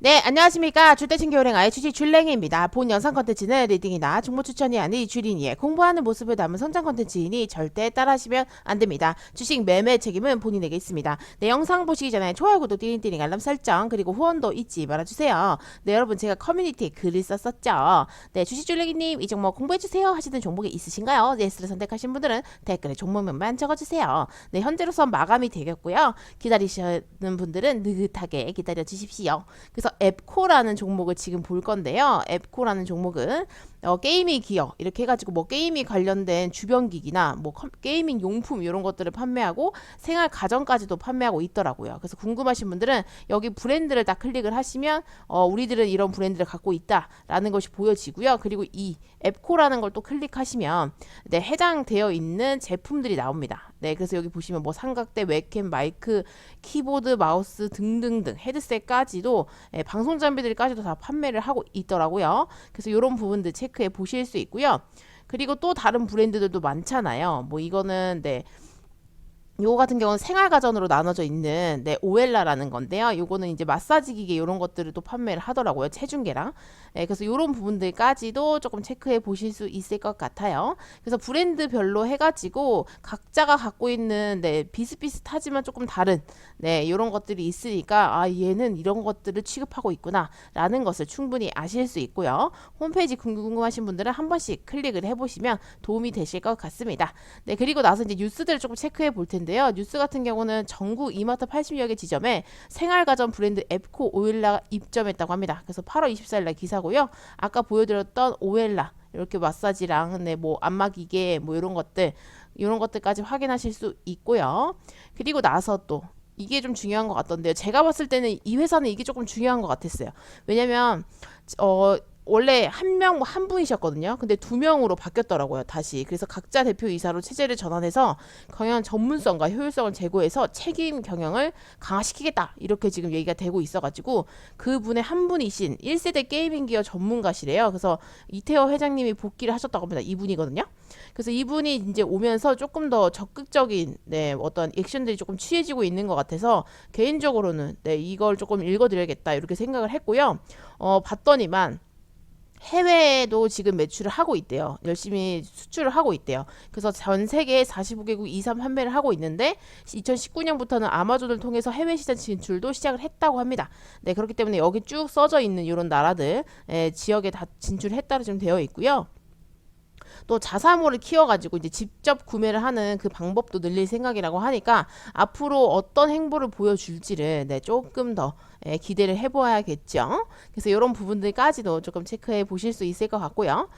네, 안녕하십니까. 아이 주식 줄랭이입니다. 본 영상 컨텐츠는 리딩이나 정보 추천이 아닌 주린이의 공부하는 모습을 담은 성장 컨텐츠이니 절대 따라하시면 안 됩니다. 주식 매매 책임은 본인에게 있습니다. 네, 영상 보시기 전에 좋아요, 구독, 띠링띠링, 알람 설정, 그리고 후원도 잊지 말아주세요. 네, 여러분 제가 커뮤니티에 글을 썼었죠. 네, 주식 줄랭이님, 이 종목 공부해주세요 하시는 종목이 있으신가요? 네, 예스를 선택하신 분들은 댓글에 종목명만 적어주세요. 네, 현재로서 마감이 되겠고요. 기다리시는 분들은 느긋하게 기다려 주십시오. 그래서 앱코라는 종목을 지금 볼 건데요. 앱코라는 종목은 어, 게이밍 기업 이렇게 해가지고 뭐 게임이 관련된 주변 기기나 뭐 컴- 게이밍 용품 이런 것들을 판매하고 생활 가전까지도 판매하고 있더라고요. 그래서 궁금하신 분들은 여기 브랜드를 딱 클릭을 하시면 어, 우리들은 이런 브랜드를 갖고 있다라는 것이 보여지고요. 그리고 이 앱코라는 걸 또 클릭하시면 네, 해당되어 있는 제품들이 나옵니다. 네, 그래서 여기 보시면 뭐 삼각대, 웹캠, 마이크, 키보드, 마우스 등등등 헤드셋까지도 예, 방송 장비들까지도 다 판매를 하고 있더라고요. 그래서 이런 부분들 체크해 보실 수 있고요. 그리고 또 다른 브랜드들도 많잖아요. 뭐 이거는 네. 요거 같은 경우는 생활 가전으로 나눠져 있는 네, 오엘라라는 건데요. 요거는 이제 마사지 기계 이런 것들을 또 판매를 하더라고요. 체중계랑. 네, 그래서 요런 부분들까지도 조금 체크해 보실 수 있을 것 같아요. 그래서 브랜드별로 해가지고 각자가 갖고 있는 네, 비슷비슷하지만 조금 다른 네, 요런 것들이 있으니까 아, 얘는 이런 것들을 취급하고 있구나라는 것을 충분히 아실 수 있고요. 홈페이지 궁금하신 분들은 한 번씩 클릭을 해보시면 도움이 되실 것 같습니다. 네, 그리고 나서 이제 뉴스들을 조금 체크해 볼 텐데 요. 뉴스 같은 경우는 전국 이마트 80여 개 지점에 생활가전 브랜드 앱코 오일라가 입점했다고 합니다. 그래서 8월 24일 날 기사고요. 아까 보여드렸던 오엘라 이렇게 마사지랑 네, 뭐 안마 기계 뭐 이런 것들 이런 것들까지 확인하실 수 있고요. 그리고 나서 또 이게 좀 중요한 것 같던데요. 제가 봤을 때는 이 회사는 이게 조금 중요한 것 같았어요. 왜냐면 어 원래 한 명 한 분이셨거든요. 근데 두 명으로 바뀌었더라고요. 다시. 그래서 각자 대표이사로 체제를 전환해서 경영 전문성과 효율성을 제고해서 책임 경영을 강화시키겠다. 이렇게 지금 얘기가 되고 있어가지고 그분의 한 분이신 1세대 게이밍 기업 전문가시래요. 그래서 이태호 회장님이 복귀를 하셨다고 합니다. 이분이거든요. 그래서 이분이 이제 오면서 조금 더 적극적인 네, 어떤 액션들이 조금 취해지고 있는 것 같아서 개인적으로는 네, 이걸 조금 읽어드려야겠다 이렇게 생각을 했고요. 어, 봤더니만 해외에도 지금 매출을 하고 있대요. 열심히 수출을 하고 있대요. 그래서 전 세계 45개국 이상 판매를 하고 있는데 2019년부터는 아마존을 통해서 해외 시장 진출도 시작을 했다고 합니다. 네, 그렇기 때문에 여기 쭉 써져 있는 이런 나라들 에, 지역에 다 진출했다로 좀 되어 있고요. 또 자사모를 키워가지고 이제 직접 구매를 하는 그 방법도 늘릴 생각이라고 하니까 앞으로 어떤 행보를 보여줄지를 네, 조금 더 예, 기대를 해봐야겠죠. 그래서 이런 부분들까지도 조금 체크해 보실 수 있을 것 같고요.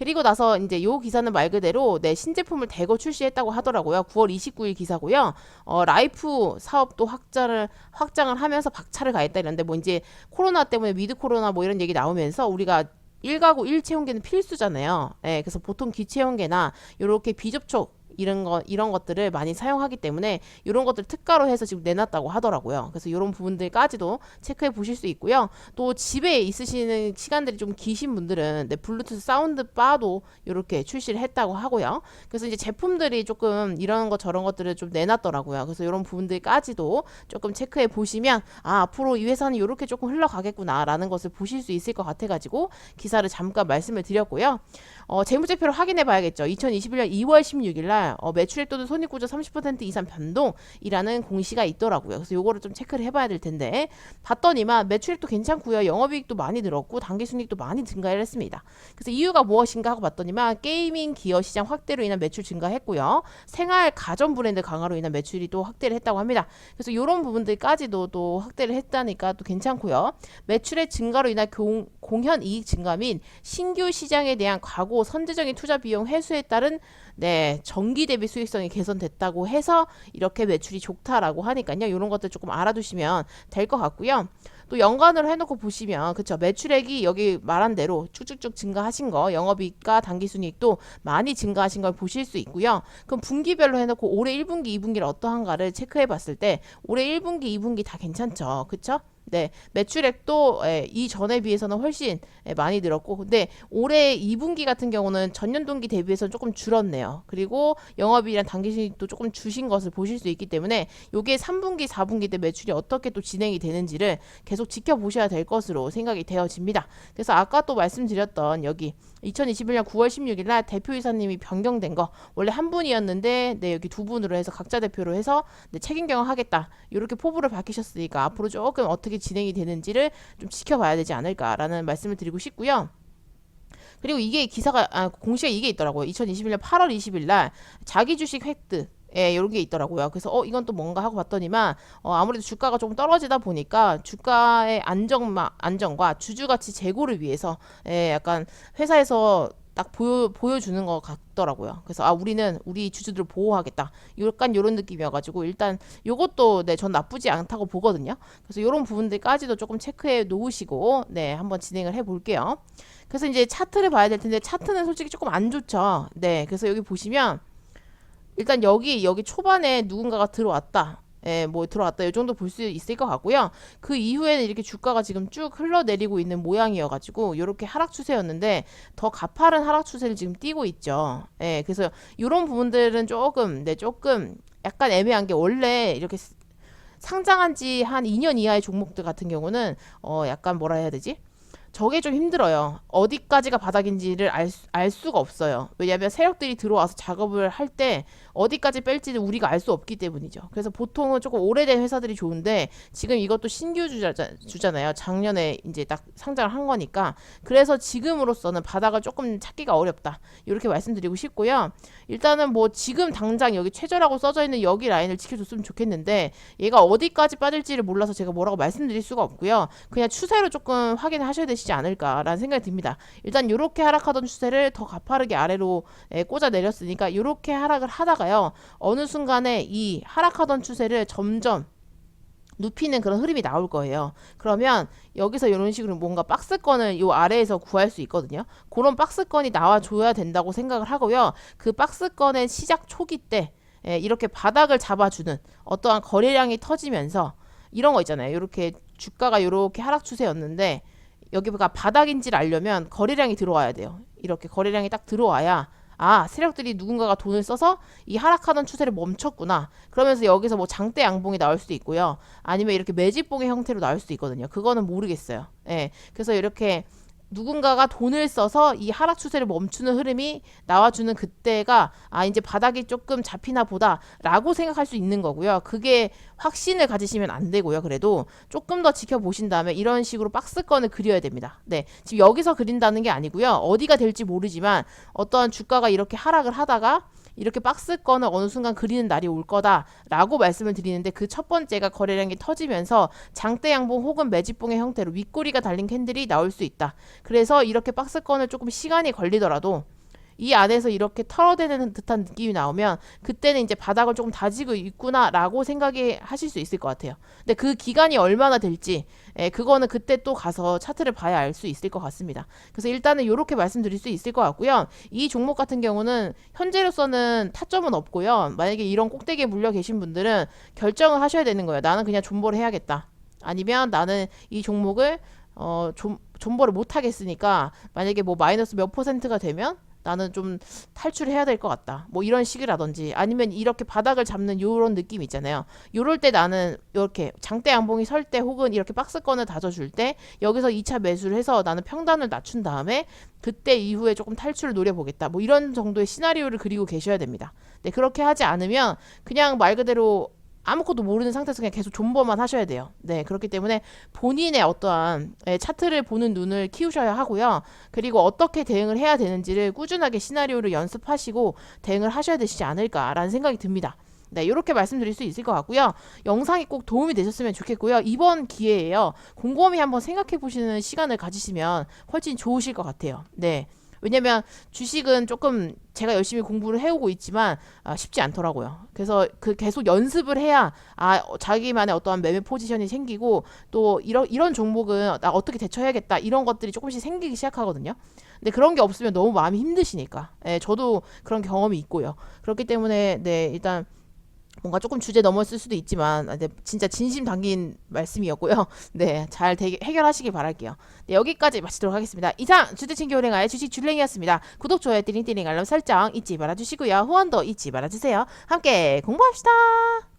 그리고 나서 이제 요 기사는 말 그대로 네, 신제품을 대거 출시했다고 하더라고요. 9월 29일 기사고요. 어, 라이프 사업도 확장을 확장을 하면서 박차를 가했다 이런데 뭐 이제 코로나 때문에 위드 코로나 뭐 이런 얘기 나오면서 우리가 일가구 일체온계는 필수잖아요. 예, 그래서 보통 기체온계나 이렇게 비접촉 이런 거 이런 것들을 많이 사용하기 때문에 이런 것들 특가로 해서 지금 내놨다고 하더라고요. 그래서 이런 부분들까지도 체크해 보실 수 있고요. 또 집에 있으시는 시간들이 좀 기신 분들은 네, 블루투스 사운드 바도 이렇게 출시를 했다고 하고요. 그래서 이제 제품들이 조금 이런 것 저런 것들을 좀 내놨더라고요. 그래서 이런 부분들까지도 조금 체크해 보시면 아 앞으로 이 회사는 이렇게 조금 흘러가겠구나라는 것을 보실 수 있을 것 같아가지고 기사를 잠깐 말씀을 드렸고요. 어, 재무제표를 확인해 봐야겠죠. 2021년 2월 16일 날 어, 매출액 또는 손익구조 30% 이상 변동이라는 공시가 있더라고요. 그래서 요거를 좀 체크를 해봐야 될 텐데 봤더니만 매출액도 괜찮고요. 영업이익도 많이 늘었고 당기순이익도 많이 증가를 했습니다. 그래서 이유가 무엇인가 하고 봤더니만 게이밍 기업 시장 확대로 인한 매출 증가했고요. 생활 가전 브랜드 강화로 인한 매출이 또 확대를 했다고 합니다. 그래서 이런 부분들까지도 또 확대를 했다니까 또 괜찮고요. 매출의 증가로 인한 공, 공현 이익 증가 및 신규 시장에 대한 과거 선제적인 투자 비용 회수에 따른 네, 전기 대비 수익성이 개선됐다고 해서 이렇게 매출이 좋다라고 하니까요. 이런 것들 조금 알아두시면 될 것 같고요. 또 연간으로 해놓고 보시면 그쵸 매출액이 여기 말한 대로 쭉쭉쭉 증가하신 거 영업이익과 당기순이익도 많이 증가하신 걸 보실 수 있고요. 그럼 분기별로 해놓고 올해 1분기, 2분기를 어떠한가를 체크해 봤을 때 올해 1분기, 2분기 다 괜찮죠, 그쵸? 네, 매출액도 예, 이전에 비해서는 훨씬 예, 많이 늘었고 근데 올해 2분기 같은 경우는 전년 동기 대비해서 조금 줄었네요. 그리고 영업이익이랑 당기순이익도 조금 주신 것을 보실 수 있기 때문에 요게 3분기, 4분기 때 매출이 어떻게 또 진행이 되는지를 계속 지켜보셔야 될 것으로 생각이 되어집니다. 그래서 아까 또 말씀드렸던 여기 2021년 9월 16일 날 대표이사님이 변경된 거 원래 한 분이었는데 네, 여기 두 분으로 해서 각자 대표로 해서 네, 책임 경영하겠다. 이렇게 포부를 밝히셨으니까 앞으로 조금 어떻게 진행이 되는지를 좀 지켜봐야 되지 않을까라는 말씀을 드리고 싶고요. 그리고 이게 기사가 아, 공시가 이게 있더라고요. 2021년 8월 20일 날 자기 주식 획득 예, 이런 게 있더라고요. 그래서 어 이건 또 뭔가 하고 봤더니만 어, 아무래도 주가가 조금 떨어지다 보니까 주가의 안정마 안정과 주주 가치 제고를 위해서 예, 약간 회사에서 딱 보여 보여주는 것 같더라고요. 그래서 아 우리는 우리 주주들을 보호하겠다. 약간 이런 느낌이어가지고 일단 요것도 네전 나쁘지 않다고 보거든요. 그래서 이런 부분들까지도 조금 체크해 놓으시고 네 한번 진행을 해볼게요. 그래서 이제 차트를 봐야 될 텐데 차트는 솔직히 조금 안 좋죠. 네, 그래서 여기 보시면 일단 여기 여기 초반에 누군가가 들어왔다. 예, 뭐 들어왔다. 이 정도 볼 수 있을 것 같고요. 그 이후에는 이렇게 주가가 지금 쭉 흘러내리고 있는 모양이어가지고 이렇게 하락 추세였는데 더 가파른 하락 추세를 지금 띠고 있죠. 예, 그래서 이런 부분들은 조금 네 조금 약간 애매한 게 원래 이렇게 스- 상장한 지 한 2년 이하의 종목들 같은 경우는 어 약간 뭐라 해야 되지? 저게 좀 힘들어요. 어디까지가 바닥인지를 알, 수- 알 수가 없어요. 왜냐하면 세력들이 들어와서 작업을 할 때 어디까지 뺄지는 우리가 알 수 없기 때문이죠. 그래서 보통은 조금 오래된 회사들이 좋은데 지금 이것도 신규 주자, 주잖아요. 작년에 이제 딱 상장을 한 거니까. 그래서 지금으로서는 바닥을 조금 찾기가 어렵다. 이렇게 말씀드리고 싶고요. 일단은 뭐 지금 당장 여기 최저라고 써져 있는 여기 라인을 지켜줬으면 좋겠는데 얘가 어디까지 빠질지를 몰라서 제가 뭐라고 말씀드릴 수가 없고요. 그냥 추세로 조금 확인하셔야 되시지 않을까라는 생각이 듭니다. 일단 이렇게 하락하던 추세를 더 가파르게 아래로 예, 꽂아 내렸으니까 이렇게 하락을 하다가 요. 어느 순간에 이 하락하던 추세를 점점 눕히는 그런 흐름이 나올 거예요. 그러면 여기서 이런 식으로 뭔가 박스권을 이 아래에서 구할 수 있거든요. 그런 박스권이 나와줘야 된다고 생각을 하고요. 그 박스권의 시작 초기 때 예, 이렇게 바닥을 잡아주는 어떠한 거래량이 터지면서 이런 거 있잖아요. 이렇게 주가가 이렇게 하락 추세였는데 여기가 바닥인지를 알려면 거래량이 들어와야 돼요. 이렇게 거래량이 딱 들어와야 아 세력들이 누군가가 돈을 써서 이 하락하던 추세를 멈췄구나. 그러면서 여기서 뭐 장대 양봉이 나올 수도 있고요. 아니면 이렇게 매집봉의 형태로 나올 수도 있거든요. 그거는 모르겠어요. 예. 그래서 이렇게 누군가가 돈을 써서 이 하락 추세를 멈추는 흐름이 나와주는 그때가 아 이제 바닥이 조금 잡히나 보다라고 생각할 수 있는 거고요. 그게 확신을 가지시면 안 되고요. 그래도 조금 더 지켜보신 다음에 이런 식으로 박스권을 그려야 됩니다. 네, 지금 여기서 그린다는 게 아니고요. 어디가 될지 모르지만 어떠한 주가가 이렇게 하락을 하다가 이렇게 박스권을 어느 순간 그리는 날이 올 거다라고 말씀을 드리는데 그 첫 번째가 거래량이 터지면서 장대 양봉 혹은 매집봉의 형태로 윗꼬리가 달린 캔들이 나올 수 있다. 그래서 이렇게 박스권을 조금 시간이 걸리더라도 이 안에서 이렇게 털어대는 듯한 느낌이 나오면 그때는 이제 바닥을 조금 다지고 있구나라고 생각이 하실 수 있을 것 같아요. 근데 그 기간이 얼마나 될지 예, 그거는 그때 또 가서 차트를 봐야 알 수 있을 것 같습니다. 그래서 일단은 이렇게 말씀드릴 수 있을 것 같고요. 이 종목 같은 경우는 현재로서는 타점은 없고요. 만약에 이런 꼭대기에 물려 계신 분들은 결정을 하셔야 되는 거예요. 나는 그냥 존버를 해야겠다. 아니면 나는 이 종목을 어, 존, 존버를 못 하겠으니까 만약에 뭐 마이너스 몇 퍼센트가 되면 나는 좀 탈출해야 될 것 같다. 뭐 이런 식이라든지 아니면 이렇게 바닥을 잡는 요런 느낌 있잖아요. 요럴 때 나는 이렇게 장대 양봉이 설 때 혹은 이렇게 박스권을 다져줄 때 여기서 2차 매수를 해서 나는 평단을 낮춘 다음에 그때 이후에 조금 탈출을 노려보겠다. 뭐 이런 정도의 시나리오를 그리고 계셔야 됩니다. 네, 그렇게 하지 않으면 그냥 말 그대로 아무것도 모르는 상태에서 그냥 계속 존버만 하셔야 돼요. 네, 그렇기 때문에 본인의 어떠한 예, 차트를 보는 눈을 키우셔야 하고요. 그리고 어떻게 대응을 해야 되는지를 꾸준하게 시나리오를 연습하시고 대응을 하셔야 되시지 않을까라는 생각이 듭니다. 네, 이렇게 말씀드릴 수 있을 것 같고요. 영상이 꼭 도움이 되셨으면 좋겠고요. 이번 기회에요. 곰곰이 한번 생각해 보시는 시간을 가지시면 훨씬 좋으실 것 같아요. 네. 왜냐면 주식은 조금 제가 열심히 공부를 해오고 있지만 아, 쉽지 않더라고요. 그래서 그 계속 연습을 해야 아 어, 자기만의 어떠한 매매 포지션이 생기고 또 이런 이런 종목은 나 어떻게 대처해야겠다 이런 것들이 조금씩 생기기 시작하거든요. 근데 그런 게 없으면 너무 마음이 힘드시니까. 예, 저도 그런 경험이 있고요. 그렇기 때문에 네 일단 뭔가 조금 주제 넘었을 수도 있지만 아, 네, 진짜 진심 담긴 말씀이었고요. 네, 잘 대- 해결하시길 바랄게요. 네, 여기까지 마치도록 하겠습니다. 이상 주대친교 은행아의 주식 줄랭이었습니다. 구독, 좋아요, 띠링띠링 알람 설정 잊지 말아주시고요. 후원도 잊지 말아주세요. 함께 공부합시다.